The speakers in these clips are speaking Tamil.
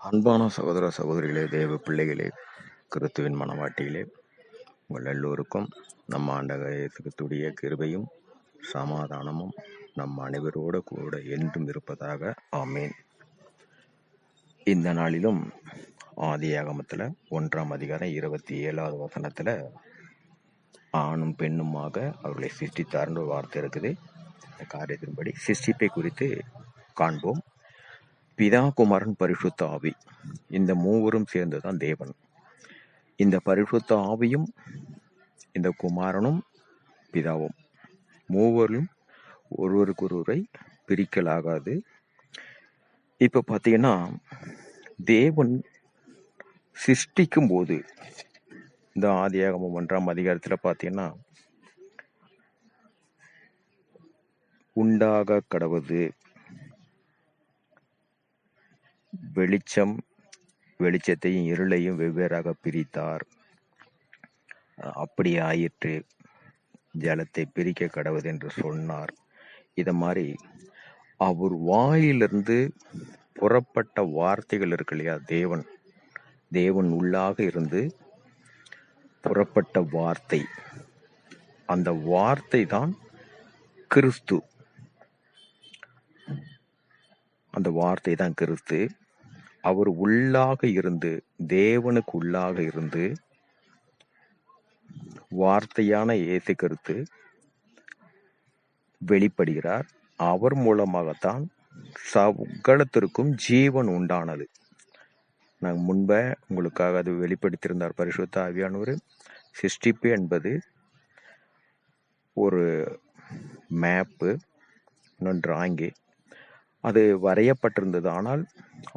அன்பான சகோதர சகோதரிகளே தேவ பிள்ளைகளே கிறிஸ்துவின் மனவாட்டிகளே உங்கள் எல்லோருக்கும் நம்ம ஆண்டவர் கிருபையும் சமாதானமும் நம் அனைவரோடு கூட என்றும் இருப்பதாக ஆமேன். இந்த நாளிலும் ஆதியாகமத்தில் ஒன்றாம் அதிகாரம் இருபத்தி ஏழாவது வசனத்தில் ஆணும் பெண்ணுமாக அவர்களை சிருஷ்டித்தார்ன்ற வார்த்தை இருக்குது. இந்த காரியத்தின்படி சிருஷ்டிப்பை குறித்து காண்போம். பிதா குமாரன் பரிசுத்த ஆவி இந்த மூவரும் சேர்ந்துதான் தேவன். இந்த பரிசுத்த ஆவியும் இந்த குமாரனும் பிதாவும் மூவரும் ஒருவருக்கு ஒருவரை பிரிக்கலாகாது. இப்போ பார்த்தீங்கன்னா தேவன் சிருஷ்டிக்கும் போது இந்த ஆதியாகமம் ஒன்றாம் அதிகாரத்தில் பார்த்தீங்கன்னா உண்டாக கடவுது வெளிச்சம் வெளிச்சத்தையும் இருளையும் வெவ்வேறாக பிரித்தார். அப்படி ஆயிற்று. ஜலத்தை பிரிக்க கடவுது என்று சொன்னார். இதை மாதிரி அவர் வாயிலிருந்து புறப்பட்ட வார்த்தைகள் இருக்கு இல்லையா? தேவன். தேவன் உள்ளாக இருந்து புறப்பட்ட வார்த்தை. அந்த வார்த்தை தான் கிறிஸ்து. அந்த வார்த்தை தான் கிறிஸ்து. அவர் உள்ளாக இருந்து தேவனுக்கு உள்ளாக இருந்து வார்த்தையான இயேசு கருத்து வெளிப்படுகிறார். அவர் மூலமாகத்தான் சகலத்திற்கும் ஜீவன் உண்டானது. நான் முன்பே உங்களுக்காக அது வெளிப்படுத்தியிருந்தார். பரிசுத்த ஆவியானவர் சிருஷ்டிப்பு என்பது ஒரு மேப்பு இன்னும் டிராயிங்கு அது வரையப்பட்டிருந்தது. ஆனால்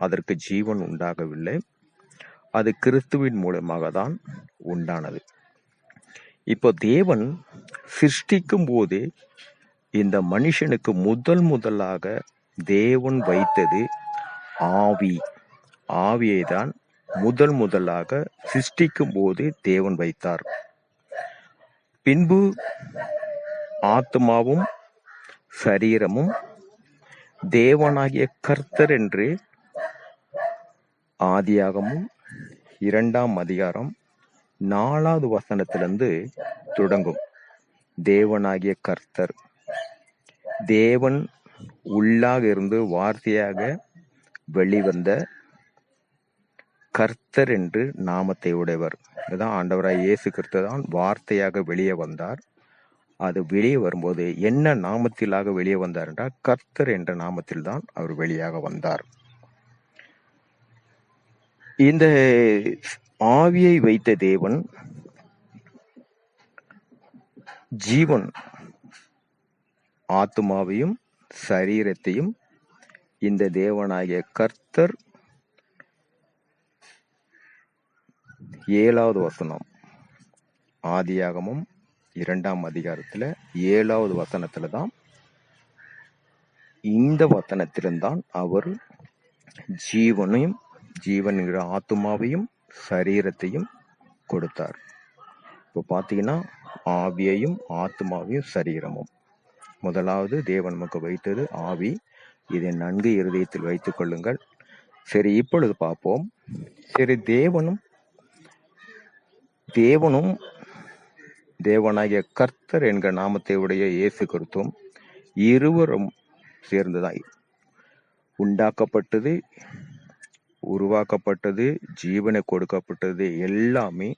அதற்கு ஜீவன் உண்டாகவில்லை. அது கிறிஸ்துவின் மூலமாக தான் உண்டானது. இப்போ தேவன் சிருஷ்டிக்கும் போதே இந்த மனுஷனுக்கு முதல் முதலாக தேவன் வைத்தது ஆவி. ஆவியை தான் முதல் முதலாக சிருஷ்டிக்கும் போது தேவன் வைத்தார். பின்பு ஆத்மாவும் சரீரமும் தேவனாகிய கர்த்தர் என்று ஆதியாகமும் இரண்டாம் அதிகாரம் நாலாவது வசனத்திலிருந்து தொடங்கும். தேவனாகிய கர்த்தர். தேவன் உள்ளாக இருந்து வார்த்தையாக வெளிவந்த கர்த்தர் என்று நாமத்தை உடையவர். இதுதான் ஆண்டவராய் இயேசு கிறிஸ்து தான் வார்த்தையாக வெளியே வந்தார். அது வெளியே வரும்போது என்ன நாமத்திலாக வெளியே வந்தார் என்றால் கர்த்தர் என்ற நாமத்தில் தான் அவர் வெளியாக வந்தார். இந்த ஆவியை வைத்த தேவன் ஜீவன் ஆத்மாவையும் சரீரத்தையும் இந்த தேவனாகிய கர்த்தர் ஏழாவது வசனம் ஆதியாகமும் இரண்டாம் அதிகாரத்துல ஏழாவது வசனத்துல தான் இந்த வசனத்தில்தான் அவர் ஜீவனையும் ஜீவன்கிற ஆத்மாவையும் சரீரத்தையும் கொடுத்தார். இப்போ பார்த்தீங்கன்னா ஆவியையும் ஆத்மாவையும் சரீரமும். முதலாவது தேவன் நமக்கு வைத்தது ஆவி. இதை நன்கு இருதயத்தில் வைத்துக் கொள்ளுங்கள். சரி இப்பொழுது பார்ப்போம். சரி தேவனும் தேவனும் தேவனாகிய கர்த்தர் என்கிற நாமத்தை உடைய இயேசு கிறிஸ்துவும் இருவரும் சேர்ந்துதான் உண்டாக்கப்பட்டது உருவாக்கப்பட்டது ஜீவனை கொடுக்கப்பட்டது எல்லாமே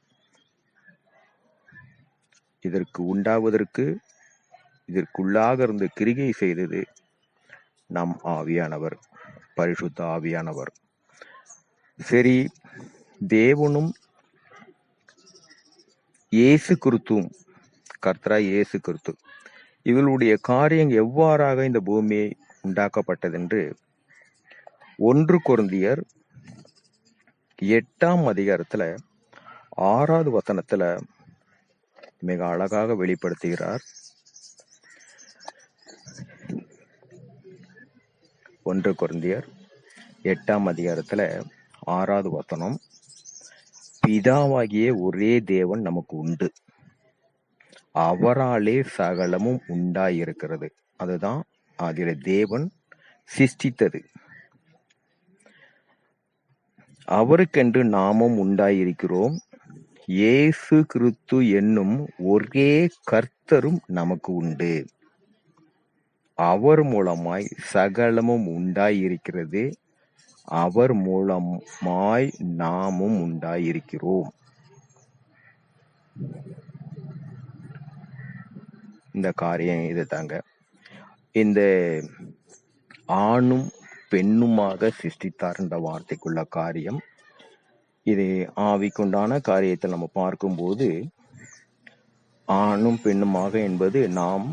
இதற்கு உண்டாவதற்கு இதற்குள்ளாக இருந்து கிரிகை செய்தது நம் ஆவியானவர் பரிசுத்த ஆவியானவர். சரி தேவனும் இயேசு கிறிஸ்துவும் கர்த்தரா இயேசு கிறிஸ்து இவர்களுடைய காரியம் எவ்வாறாக இந்த பூமியை உண்டாக்கப்பட்டதென்று ஒன்று குருந்தியர் எட்டாம் அதிகாரத்துல ஆறாவது வசனத்துல மிக அழகாக வெளிப்படுத்துகிறார். ஒன்று குருந்தியர் எட்டாம் அதிகாரத்துல ஆறாவது வசனம். பிதாவாகிய ஒரே தேவன் நமக்கு உண்டு. அவராலே சகலமும் உண்டாயிருக்கிறது. அதுதான் அதில் தேவன் சிஷ்டித்தது அவருக்கென்று நாமும் உண்டாயிருக்கிறோம். இயேசு கிறிஸ்து என்னும் ஒரே கர்த்தரும் நமக்கு உண்டு. அவர் மூலமாய் சகலமும் உண்டாயிருக்கிறது. அவர் மூலமாய் நாமும் உண்டாயிருக்கிறோம். இந்த காரியம் இது தாங்க இந்த ஆணும் பெண்ணுமாக சிருஷ்டித்தார் என்ற வார்த்தைக்குள்ள காரியம். இது ஆவிக்குண்டான காரியத்தை நம்ம பார்க்கும்போது ஆணும் பெண்ணுமாக என்பது நாம்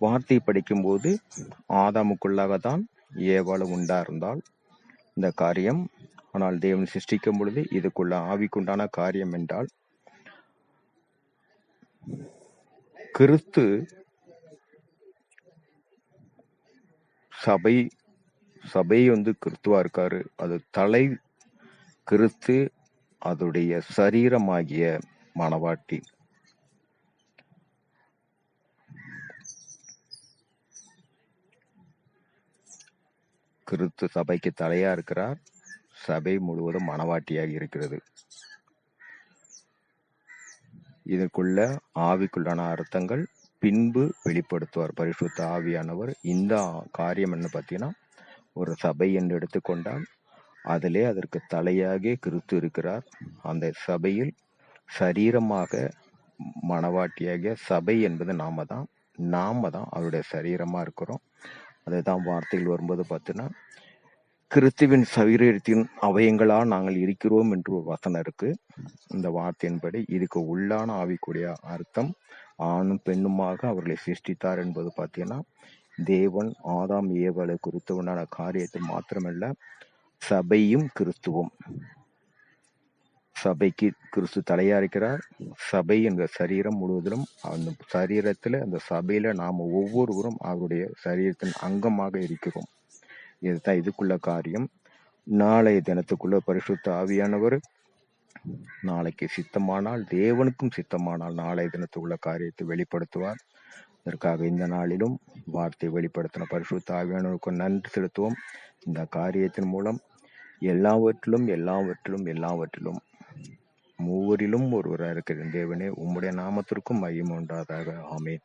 வார்த்தை படிக்கும்போது ஆதாமுக்குள்ளாகத்தான் தான் ஏவாலும் இருந்தால் இந்த காரியம். ஆனால் தேவன் சிருஷ்டிக்கும் பொழுது இதுக்குள்ள ஆவிக்குண்டான காரியம் என்றால் கிறிஸ்து சபை சபை வந்து கிறிஸ்துவா இருக்காரு. அது தலை கிறிஸ்து அதனுடைய சரீரமாகிய மணவாட்டி கிறிஸ்து சபைக்கு தலையா இருக்கிறார். சபை முழுவதும் மனவாட்டியாக இருக்கிறது. இதற்குள்ள ஆவிக்குள்ளான அர்த்தங்கள் பின்பு வெளிப்படுத்துவார். பரிசுத்த ஆவியானவர் இந்த காரியம் என்ன பார்த்தீங்கன்னா ஒரு சபை என்று எடுத்துக்கொண்டால் அதிலே அதற்கு தலையாக கிறிஸ்து இருக்கிறார். அந்த சபையில் சரீரமாக மனவாட்டியாகிய சபை என்பது நாம தான் நாம தான் அவருடைய சரீரமா இருக்கிறோம். அதுதான் வார்த்தையில் வரும்போது பார்த்தீங்கன்னா கிறிஸ்துவின் சரீரத்தின் அவயங்களா நாங்கள் இருக்கிறோம் என்று ஒரு வசனம் இருக்கு. இந்த வார்த்தையின்படி இதுக்கு உள்ளான ஆவிக்குரிய அர்த்தம் ஆணும் பெண்ணுமாக அவர்களை சிருஷ்டித்தார் என்பது பார்த்தீங்கன்னா தேவன் ஆதாம் ஏவலை குறித்து உண்டான காரியத்தை மாத்திரமல்ல சபையும் கிறிஸ்துவும். சபைக்கு கிறிஸ்து தலையாரிக்கிறார். சபை என்ற சரீரம் முழுவதிலும் அந்த சரீரத்தில் அந்த சபையில நாம் ஒவ்வொருவரும் அவருடைய சரீரத்தின் அங்கமாக இருக்கிறோம். இதுதான் இதுக்குள்ள காரியம். நாளைய தினத்துக்குள்ள பரிசுத்த ஆவியானவர் நாளைக்கு சித்தமானால் தேவனுக்கும் சித்தமானால் நாளைய தினத்துக்குள்ள காரியத்தை வெளிப்படுத்துவார். இதற்காக இந்த நாளிலும் வார்த்தை வெளிப்படுத்தின பரிசுத்த ஆவியானவருக்கு நன்றி செலுத்துவோம். இந்த காரியத்தின் மூலம் எல்லாவற்றிலும் எல்லாவற்றிலும் எல்லாவற்றிலும் மூவரிலும் ஒருவராக இருக்கிற தேவனே உம்முடைய நாமத்திற்கும் மையம் உண்டாதாக. ஆமென்.